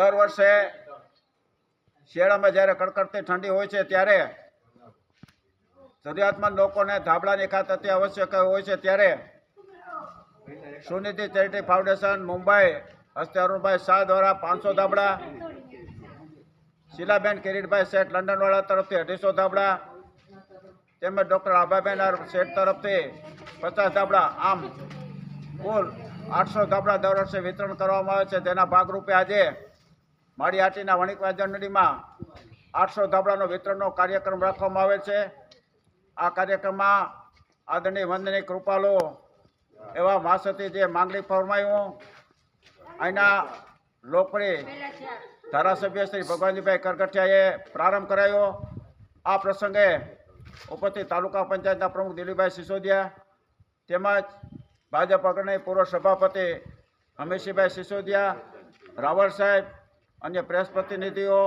દર વર્ષે શિયાળામાં જ્યારે કડકડતી ઠંડી હોય છે ત્યારે જરૂરિયાતમંદ લોકોને ધાબળાની ખાત અતિ આવશ્યક હોય છે ત્યારે સુનિધિ ચેરિટી ફાઉન્ડેશન, મુંબઈ, હસ્તે અરુણભાઈ શાહ દ્વારા પાંચસો ધાબળા, શીલાબેન કિરીટભાઈ શેઠ લંડનવાળા તરફથી અઢીસો ધાબળા, તેમજ ડૉક્ટર આભાબેન શેઠ તરફથી પચાસ ધાબળા, આમ કુલ આઠસો ધાબળા દર વર્ષે વિતરણ કરવામાં આવે છે. તેના ભાગરૂપે આજે મારી આટીના વણિક વાજનડીમાં આઠસો ધાબળાનો વિતરણનો કાર્યક્રમ રાખવામાં આવે છે. આ કાર્યક્રમમાં આદરણીય વંદની કૃપાલો એવા માસથી જે માંગણી ફરમાયું અહીંના લોકપ્રિય ધારાસભ્ય શ્રી ભગવાનજીભાઈ કરગઠિયાએ પ્રારંભ કરાયો. આ પ્રસંગે ઉપસ્થિત તાલુકા પંચાયતના પ્રમુખ દિલીપભાઈ સિસોદિયા તેમજ ભાજપ અગ્રણી પૂર્વ સભાપતિ હમીરસિંહભાઈ સિસોદિયા રાવળ સાહેબ અન્ય પ્રેસ પ્રતિનિધિઓ,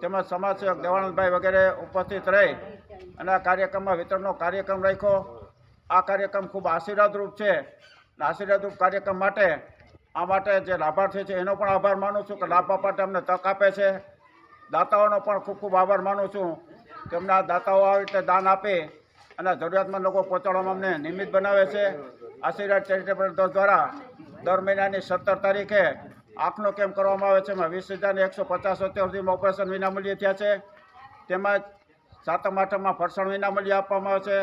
તેમજ સમાજસેવક દેવાનંદભાઈ વગેરે ઉપસ્થિત રહી અને આ કાર્યક્રમમાં વિતરણનો કાર્યક્રમ રાખ્યો. આ કાર્યક્રમ ખૂબ આશીર્વાદરૂપ છે અને આશીર્વાદરૂપ કાર્યક્રમ માટે આ માટે જે લાભાર્થી છે એનો પણ આભાર માનું છું કે લાભ માટે અમને તક આપે છે. દાતાઓનો પણ ખૂબ ખૂબ આભાર માનું છું. કે અમને આ દાતાઓ આવી રીતે દાન આપે અને જરૂરિયાતમંદ લોકો પહોંચાડવામાં અમને નિમિત્ત બનાવે છે. આશીર્વાદ ચેરિટેબલ ટ્રસ્ટ દ્વારા દર મહિનાની સત્તર તારીખે આંખનો કેમ્પ કરવામાં આવે છે? એમાં વીસ હજારને એકસો પચાસ અત્યારથીમાં ઓપરેશન વિનામૂલ્યે થયા છે. તેમજ સાતમ, આઠમમાં ફરસાણ વિનામૂલ્ય આપવામાં આવે છે.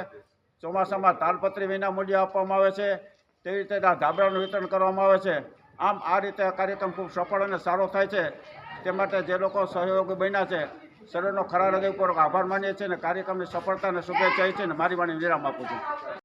ચોમાસામાં તાલપત્રી વિનામૂલ્ય આપવામાં આવે છે. તેવી રીતે ધાબળાનું વિતરણ કરવામાં આવે છે. આમ આ રીતે આ કાર્યક્રમ ખૂબ સફળ અને સારો થાય છે. તે માટે જે લોકો સહયોગી બન્યા છે, સર્વેનો ખરા હૃદયપૂર્વક આભાર માનીએ છીએ અને કાર્યક્રમની સફળતા અને શુભેચ્છા છે અને મારી વાણી વિરામ આપું છું.